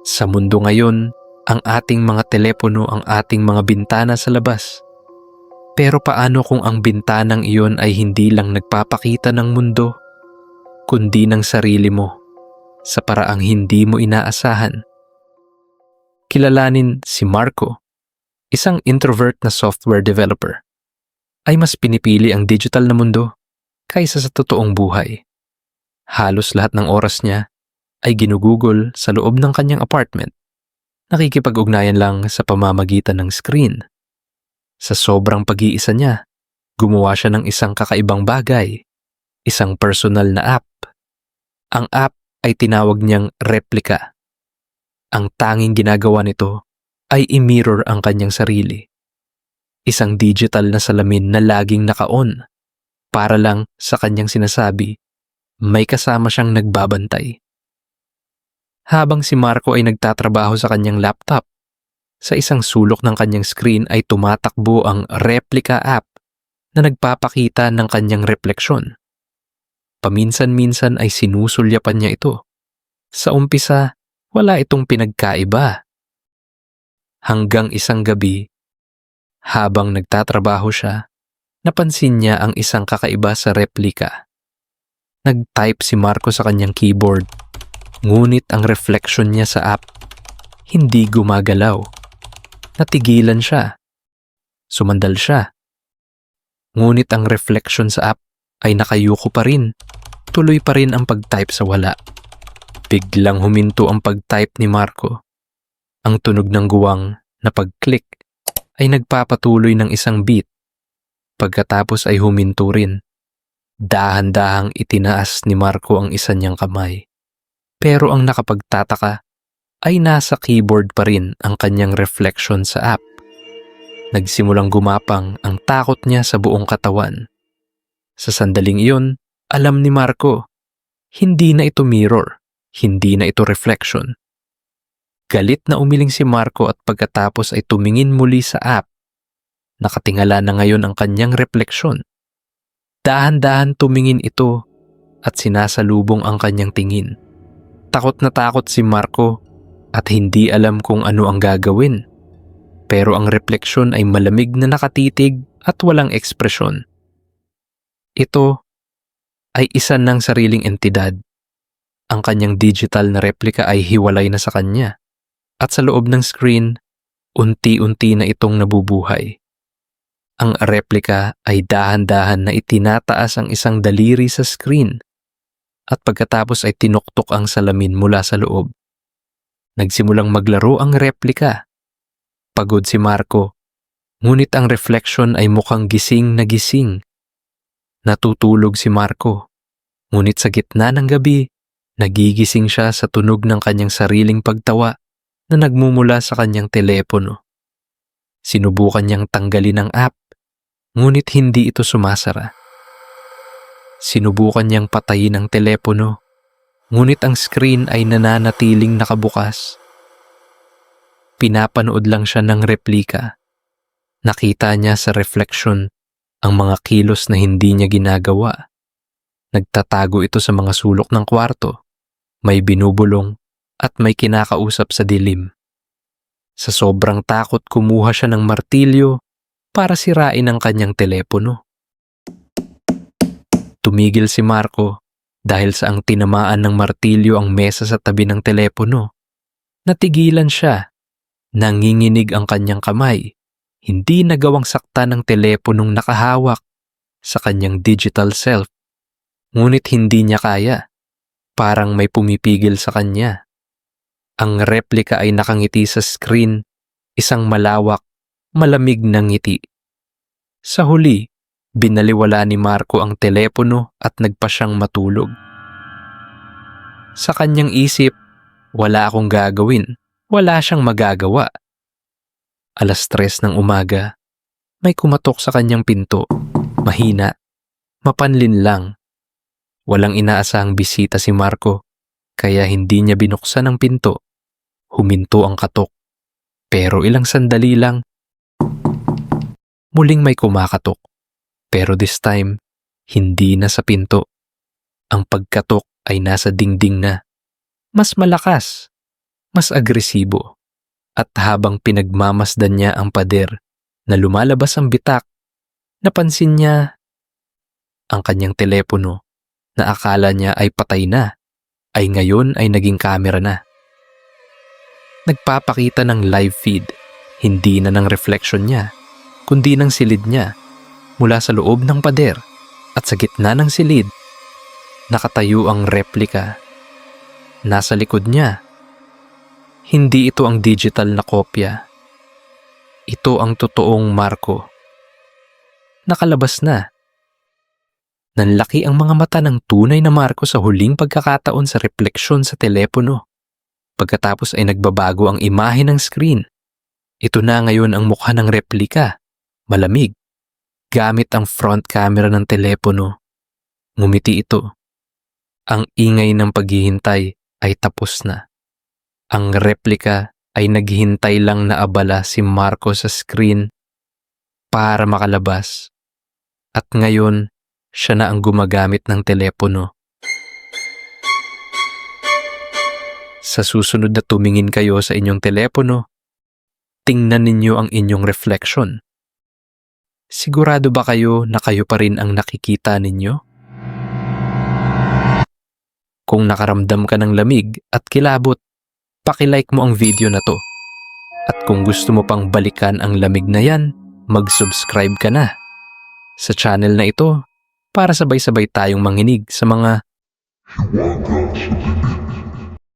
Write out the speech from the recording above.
Sa mundo ngayon, ang ating mga telepono ang ating mga bintana sa labas. Pero paano kung ang bintanang iyon ay hindi lang nagpapakita ng mundo, kundi ng sarili mo sa paraang hindi mo inaasahan? Kilalanin si Marco, isang introvert na software developer, ay mas pinipili ang digital na mundo kaysa sa totoong buhay. Halos lahat ng oras niya ay ginugugol sa loob ng kanyang apartment. Nakikipag-ugnayan lang sa pamamagitan ng screen. Sa sobrang pag-iisa niya, gumawa siya ng isang kakaibang bagay, isang personal na app. Ang app ay tinawag niyang replika. Ang tanging ginagawa nito ay i-mirror ang kanyang sarili. Isang digital na salamin na laging naka-on para lang sa kanyang sinasabi may kasama siyang nagbabantay. Habang si Marco ay nagtatrabaho sa kanyang laptop, sa isang sulok ng kanyang screen ay tumatakbo ang replica app na nagpapakita ng kanyang refleksyon. Paminsan-minsan ay sinusulyapan niya ito. Sa umpisa, wala itong pinagkaiba. Hanggang isang gabi, habang nagtatrabaho siya, napansin niya ang isang kakaiba sa replika. Nag-type si Marco sa kanyang keyboard, ngunit ang reflection niya sa app hindi gumagalaw. Natigilan siya. Sumandal siya. Ngunit ang reflection sa app ay nakayuko pa rin. Tuloy pa rin ang pag-type sa wala. Biglang huminto ang pag-type ni Marco. Ang tunog ng guwang na pag-click ay nagpapatuloy ng isang beat. Pagkatapos ay huminto rin. Dahan-dahang itinaas ni Marco ang isa niyang kamay. Pero ang nakapagtataka ay nasa keyboard pa rin ang kanyang reflection sa app. Nagsimulang gumapang ang takot niya sa buong katawan. Sa sandaling iyon, alam ni Marco, hindi na ito mirror, hindi na ito reflection. Galit na umiling si Marco at pagkatapos ay tumingin muli sa app. Nakatingala na ngayon ang kanyang refleksyon. Dahan-dahan tumingin ito at sinasalubong ang kanyang tingin. Takot na takot si Marco at hindi alam kung ano ang gagawin. Pero ang refleksyon ay malamig na nakatitig at walang ekspresyon. Ito ay isa ng sariling entidad. Ang kanyang digital na replika ay hiwalay na sa kanya. At sa loob ng screen, unti-unti na itong nabubuhay. Ang replika ay dahan-dahan na itinataas ang isang daliri sa screen at pagkatapos ay tinuktok ang salamin mula sa loob. Nagsimulang maglaro ang replika. Pagod si Marco, ngunit ang reflection ay mukhang gising na gising. Natutulog si Marco, ngunit sa gitna ng gabi, nagigising siya sa tunog ng kanyang sariling pagtawa na nagmumula sa kanyang telepono. Sinubukan niyang tanggalin ang app, ngunit hindi ito sumasara. Sinubukan niyang patayin ang telepono, ngunit ang screen ay nananatiling nakabukas. Pinapanood lang siya ng replika. Nakita niya sa reflection ang mga kilos na hindi niya ginagawa. Nagtatago ito sa mga sulok ng kwarto. May binubulong at may kinakausap sa dilim. Sa sobrang takot kumuha siya ng martilyo para sirain ang kanyang telepono. Tumigil si Marco dahil sa ang tinamaan ng martilyo ang mesa sa tabi ng telepono. Natigilan siya. Nanginginig ang kanyang kamay. Hindi nagawang sakta ng teleponong nakahawak sa kanyang digital self. Ngunit hindi niya kaya. Parang may pumipigil sa kanya. Ang replika ay nakangiti sa screen, isang malawak, malamig na ngiti. Sa huli, binaliwala ni Marco ang telepono at nagpa siyang matulog. Sa kanyang isip, wala akong gagawin, wala siyang magagawa. Alas tres ng umaga, may kumatok sa kanyang pinto, mahina, mapanlin lang. Walang inaasahang bisita si Marco, kaya hindi niya binuksan ang pinto. Huminto ang katok. Pero ilang sandali lang, muling may kumakatok. Pero this time, hindi na sa pinto. Ang pagkatok ay nasa dingding na. Mas malakas. mas agresibo. At habang pinagmamasdan niya ang pader na lumalabas ang bitak, napansin niya ang kanyang telepono na akala niya ay patay na, ay ngayon ay naging camera na. Nagpapakita ng live feed, hindi na ng reflection niya, kundi ng silid niya mula sa loob ng pader at sa gitna ng silid, nakatayo ang replika. Nasa likod niya. Hindi ito ang digital na kopya. Ito ang totoong Marco. Nakalabas na. Nanlaki ang mga mata ng tunay na Marco sa huling pagkakataon sa refleksyon sa telepono. Pagkatapos ay nagbabago ang imahe ng screen. Ito na ngayon ang mukha ng replika. Malamig. Gamit ang front camera ng telepono. Ngumiti ito. Ang ingay ng paghihintay ay tapos na. Ang replika ay naghihintay lang na abala si Marco sa screen para makalabas. At ngayon, siya na ang gumagamit ng telepono. Sa susunod na tumingin kayo sa inyong telepono, tingnan ninyo ang inyong reflection. Sigurado ba kayo na kayo pa rin ang nakikita ninyo? Kung nakaramdam ka ng lamig at kilabot, pakilike mo ang video na to. At kung gusto mo pang balikan ang lamig na yan, mag-subscribe ka na sa channel na ito para sabay-sabay tayong manginig sa mga Hiwaga